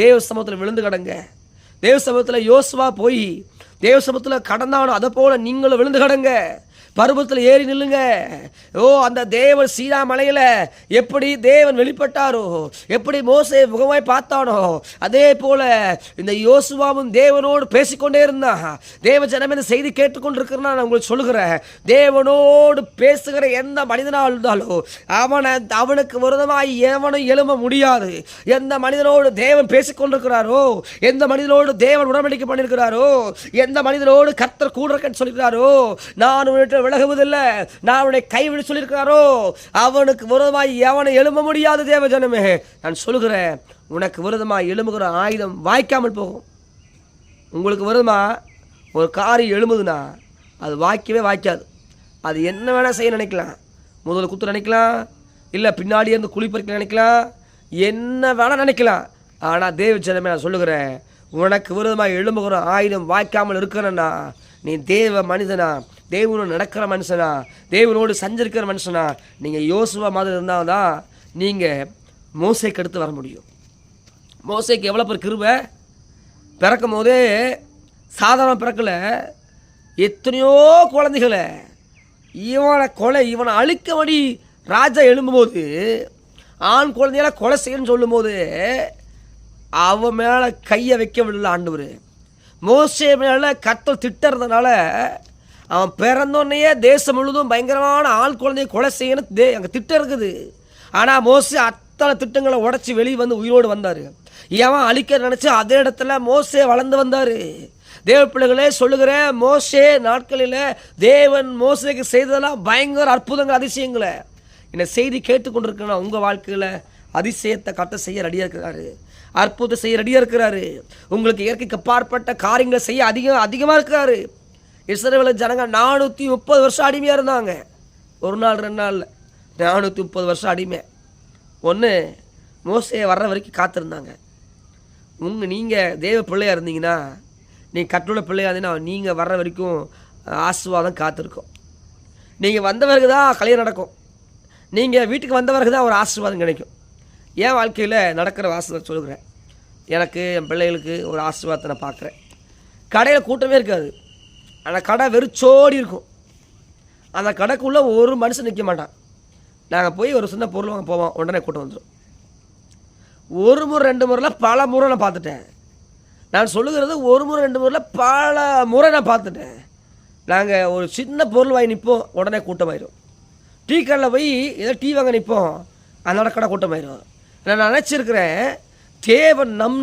தேவ சமூகத்தில் விழுந்து கிடங்க. தேவ சமூகத்தில் யோசுவா போய் தேவ சமூகத்தில் கடந்தானோ அதை போல் நீங்களும் விழுந்து கிடங்க. பருவத்தில் ஏறி நில்லுங்க. ஓ அந்த தேவன் சீனா மலையில் எப்படி தேவன் வெளிப்பட்டாரோ எப்படி மோசை முகமாய் பார்த்தானோ அதே போல இந்த யோசுவாவும் தேவனோடு பேசிக்கொண்டே இருந்தான். தேவ ஜனம் இந்த செய்தி கேட்டுக்கொண்டிருக்கிறேன் நான் உங்களுக்கு சொல்லுகிறேன். தேவனோடு பேசுகிற எந்த மனிதனாக இருந்தாலும் அவனை அவனுக்கு விரதமாய் எவனும் எழும்ப முடியாது. எந்த மனிதனோடு தேவன் பேசிக்கொண்டிருக்கிறாரோ எந்த மனிதனோடு தேவன் உடன்படிக்கை பண்ணியிருக்கிறாரோ எந்த மனிதனோடு கர்த்தர் கூட இருக்கன்னு சொல்லியிருக்கிறாரோ நான் உன்னிட்ட விலகுவதில்லை. நான் அவனை கைவிட சொல்லியிருக்கிறாரோ? அவனுக்கு விரோதமாய் எவனை எழும்ப முடியாது தேவ ஜனமே நான் சொல்லுகிறேன் உனக்கு விரதமாக எழும்புகிற ஆயுதம் வாய்க்காமல் போகும். உங்களுக்கு விரதமாக ஒரு காரியம் எழும்புதுன்னா அது வாய்க்கவே வாய்க்காது. அது என்ன வேணால் செய்ய நினைக்கலாம். முதல்ல குத்து நினைக்கலாம் இல்லை பின்னாடி இருந்து குளிப்பறிக்க நினைக்கலாம் என்ன வேணால் நினைக்கலாம். ஆனால் தேவ ஜனமே நான் சொல்லுகிறேன் உனக்கு விரோதமாக எழும்புகிற ஆயுதம் வாய்க்காமல் இருக்கிறன்னா நீ தேவ மனிதனா? தேவனோடு நடக்கிற மனுஷனா? தேவனோடு சஞ்சரிக்கிற மனுஷனா? நீங்கள் யோசுவா மாதிரி இருந்தால் தான் நீங்கள் மோசைக்கு அடுத்து வர முடியும். மோசைக்கு எவ்வளோ பேர் கிருவை பிறக்கும் போதே சாதாரண பிறக்கல எத்தனையோ குழந்தைகளை இவனை கொலை இவனை அழிக்கபடி ராஜா எழும்பும்போது ஆண் குழந்தைகளை கொலை செய்யணும்னு சொல்லும்போது அவன் மேலே கையை வைக்க விடல ஆண்டவர். மோசை மேலே கத்தல் திட்டுறதுனால அவன் பிறந்தோன்னையே தேசம் முழுதும் பயங்கரமான ஆள் குழந்தைய கொலை செய்யணும் தே அங்கே திட்டம் இருக்குது. ஆனால் மோசே அத்தனை திட்டங்களை உடச்சி வெளியே வந்து உயிரோடு வந்தார். ஏன் அழிக்க நினச்சி அதே இடத்துல மோசே வளர்ந்து வந்தார். தேவ பிள்ளைகளே சொல்லுகிறேன் மோசே நாட்களில் தேவன் மோசேக்கு செய்ததெல்லாம் பயங்கர அற்புதங்கள் அதிசயங்களை. இந்த செய்தி கேட்டுக்கொண்டிருக்கணும் உங்கள் வாழ்க்கையில் அதிசயத்தை கட்ட செய்ய ரெடியாக இருக்கிறாரு. அற்புதம் செய்ய ரெடியாக இருக்கிறாரு. உங்களுக்கு இயற்கைக்கு அப்பாற்பட்ட காரியங்களை செய்ய அதிகம் அதிகமாக இருக்கிறாரு. இஸ்ரவேல ஜனங்க நானூற்றி முப்பது வருஷம் அடிமையாக இருந்தாங்க. ஒரு நாள் ரெண்டு நாளில். நானூற்றி முப்பது வருஷம் அடிமை. ஒன்று மோசையை வர்ற வரைக்கும் காத்திருந்தாங்க. உங்கள் நீங்கள் தேவ பிள்ளையாக இருந்தீங்கன்னா நீங்கள் கட்டுள்ள பிள்ளையாக இருந்தீங்கன்னா நீங்கள் வர்ற வரைக்கும் ஆசீர்வாதம் காத்திருக்கும். நீங்கள் வந்த பிறகு தான் கல்யாணம் நடக்கும். நீங்கள் வீட்டுக்கு வந்த பிறகு தான் ஒரு ஆசீர்வாதம் கிடைக்கும். என் வாழ்க்கையில் நடக்கிற ஆசீர்வாதம் சொல்லுகிறேன். எனக்கு என் பிள்ளைகளுக்கு ஒரு ஆசீர்வாதத்தை நான் பார்க்குறேன். கடையில் கூட்டமே இருக்காது. அந்த கடை வெறிச்சோடி இருக்கும். அந்த கடைக்குள்ளே ஒரு மனுஷன் நிற்க மாட்டான். நாங்கள் போய் ஒரு சின்ன பொருள் வாங்க போவோம் உடனே கூட்டம் வந்துடும் ஒரு முறை ரெண்டு முறையில் பல முறை நான் பார்த்துட்டேன். நான் சொல்லுகிறது ஒரு முறை ரெண்டு முறையில் பல முறை நான் பார்த்துட்டேன். நாங்கள் ஒரு சின்ன பொருள் வாங்கி நிற்போம் உடனே கூட்டமாயிரும் டீ கடையில் போய் ஏதோ டீ வாங்க நிற்போம் அதோட கடை கூட்டமாயிரும் நான் நினச்சிருக்கிறேன் தேவன் நம்